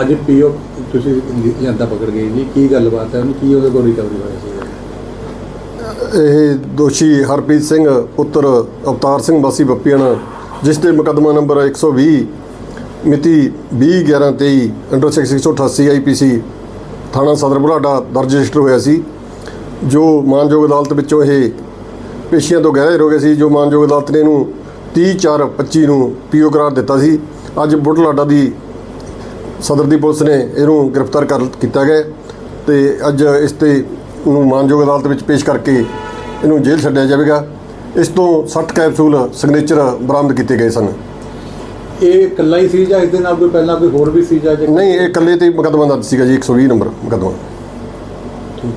ਅੱਜ ਪੀਓ, ਤੁਸੀਂ ਜਾਂਦਾ ਪਕੜ ਗਏ ਜੀ, ਕੀ ਗੱਲਬਾਤ ਹੈ? ਉਹਨੂੰ ਕੀ ਉਹਦੇ ਕੋਲ ਰਿਕਵਰੀ ਹੋਇਆ ਸੀ? ਇਹ ਦੋਸ਼ੀ ਹਰਪ੍ਰੀਤ ਸਿੰਘ, ਪੁੱਤਰ ਅਵਤਾਰ ਸਿੰਘ ਵਾਸੀ ਬੱਪੀਆਂ ਜਿਸ ਤੇ ਮੁਕੱਦਮਾ ਨੰਬਰ 120 ਮਿਤੀ 20/11/23 ਅੰਡਰ ਸੈਕਸ਼ਨ 188 ਆਈਪੀਸੀ ਥਾਣਾ ਸਦਰ ਬੁਢਲਾਡਾ ਦਰਜ ਰਜਿਸਟਰ ਹੋਇਆ ਸੀ। ਜੋ ਮਾਨਯੋਗ ਅਦਾਲਤ ਵਿੱਚੋਂ ਇਹ ਪੇਸ਼ੀਆਂ ਤੋਂ ਗੈਰ ਹੋ ਗਏ ਸੀ, ਜੋ ਮਾਨਯੋਗ ਅਦਾਲਤ ਨੇ ਇਹਨੂੰ 30/4/25 ਨੂੰ ਪੀਓ ਕਰਾਰ ਦਿੱਤਾ ਸੀ। ਅੱਜ ਬੁਢਲਾਡਾ ਦੀ ਸਦਰ ਦੀ ਪੁਲਿਸ ਨੇ ਇਹਨੂੰ ਗ੍ਰਿਫਤਾਰ ਕਰ ਕੀਤਾ ਗਿਆ ਤੇ ਅੱਜ ਇਸ ਤੇ ਨੂੰ ਮਾਨਯੋਗ ਅਦਾਲਤ ਵਿੱਚ ਪੇਸ਼ ਕਰਕੇ ਇਹਨੂੰ ਜੇਲ੍ਹ ਛੱਡਿਆ ਜਾਵੇਗਾ। ਇਸ ਤੋਂ 60 ਕੈਪਸੂਲ ਸਿਗਨੇਚਰ ਬਰਾਮਦ ਕੀਤੇ ਗਏ ਸਨ। ਇਹ ਇਕੱਲਾ ਹੀ ਸੀ ਜਾਂ ਇਸ ਦੇ ਨਾਲ ਕੋਈ ਪਹਿਲਾਂ ਕੋਈ ਹੋਰ ਵੀ ਸੀ ਜਾਂ ਨਹੀਂ ਇਹ ਇਕੱਲੇ ਤੇ ਮੁਕੱਦਮਾ ਦਰਜ ਸੀਗਾ ਜੀ 120 ਨੰਬਰ ਮੁਕੱਦਮਾ। ਠੀਕ।